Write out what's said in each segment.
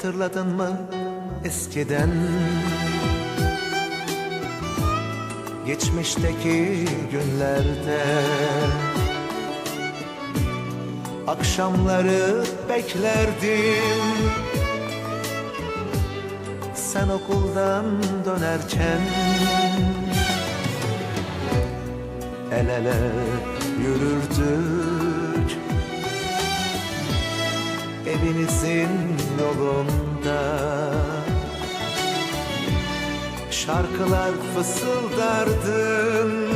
Hatırladın mı eskiden? Geçmişteki günlerde Akşamları beklerdim. Sen okuldan dönerken El ele yürürdük Evinizin yolunda. Şarkılar fısıldardın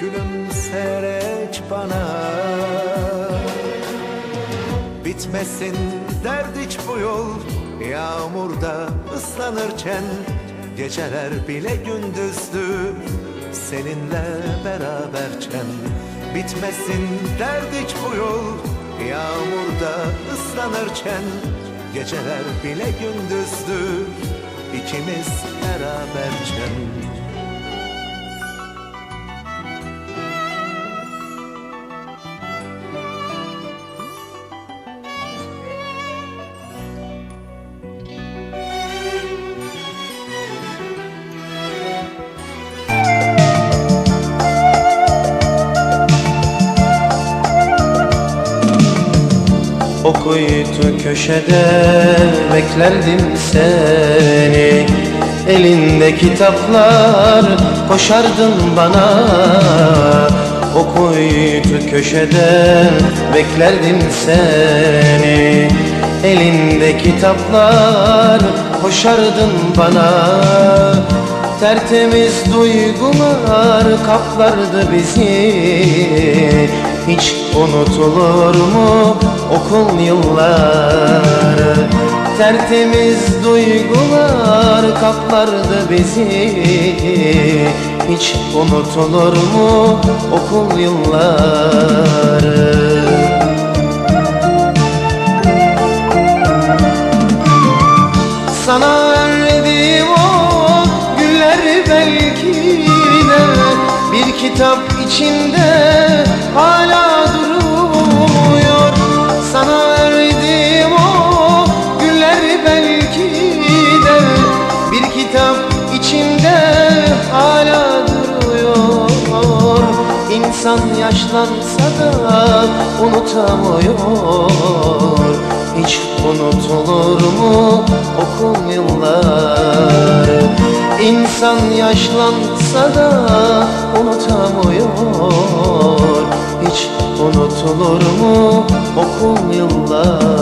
Gülümserek bana. Bitmesin derdik bu yol. Yağmurda ıslanırken Geceler bile gündüzdü. Seninle beraberken Bitmesin derdik bu yol Yağmurda ıslanırken Geceler bile gündüzdü İkimiz beraberken O köşede beklerdim seni. Elinde kitaplar koşardın bana. O kuytu köşede beklerdim seni. Elinde kitaplar koşardın bana. Tertemiz duygular kaplardı bizi Hiç unutulur mu okul yılları? Tertemiz duygular kaplardı bizi. Hiç unutulur mu okul yılları? Sana verdiğim o güller belki de Bir kitap içinde İnsan yaşlansa da unutamıyor. Hiç unutulur mu okul yılları? İnsan yaşlansa da unutamıyor. Hiç unutulur mu okul yılları